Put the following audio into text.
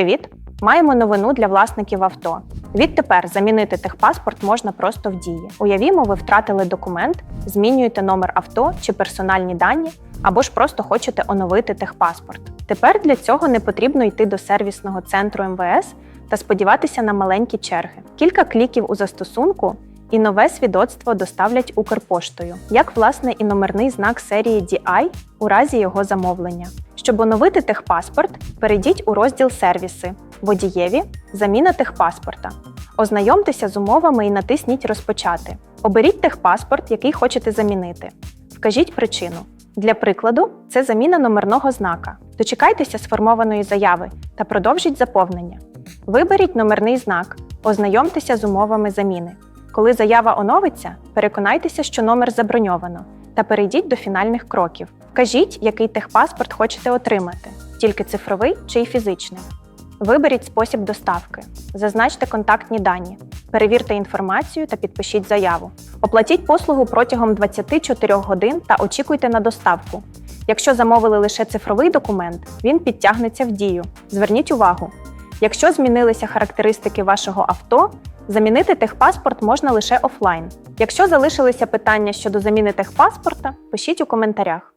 Привіт! Маємо новину для власників авто. Відтепер замінити техпаспорт можна просто в дії. Уявімо, ви втратили документ, змінюєте номер авто чи персональні дані, або ж просто хочете оновити техпаспорт. Тепер для цього не потрібно йти до сервісного центру МВС та сподіватися на маленькі черги. Кілька кліків у застосунку. І нове свідоцтво доставлять Укрпоштою, як власне і номерний знак серії DI у разі його замовлення. Щоб оновити техпаспорт, перейдіть у розділ Сервіси, водієві, заміна техпаспорта. Ознайомтеся з умовами і натисніть Розпочати. Оберіть техпаспорт, який хочете замінити. Вкажіть причину. Для прикладу, це заміна номерного знака. Дочекайтеся сформованої заяви та продовжіть заповнення. Виберіть номерний знак, ознайомтеся з умовами заміни. Коли заява оновиться, переконайтеся, що номер заброньовано, та перейдіть до фінальних кроків. Вкажіть, який техпаспорт хочете отримати, тільки цифровий чи й фізичний. Виберіть спосіб доставки, зазначте контактні дані, перевірте інформацію та підпишіть заяву. Оплатіть послугу протягом 24 годин та очікуйте на доставку. Якщо замовили лише цифровий документ, він підтягнеться в дію. Зверніть увагу, якщо змінилися характеристики вашого авто, замінити техпаспорт можна лише офлайн. Якщо залишилися питання щодо заміни техпаспорта, пишіть у коментарях.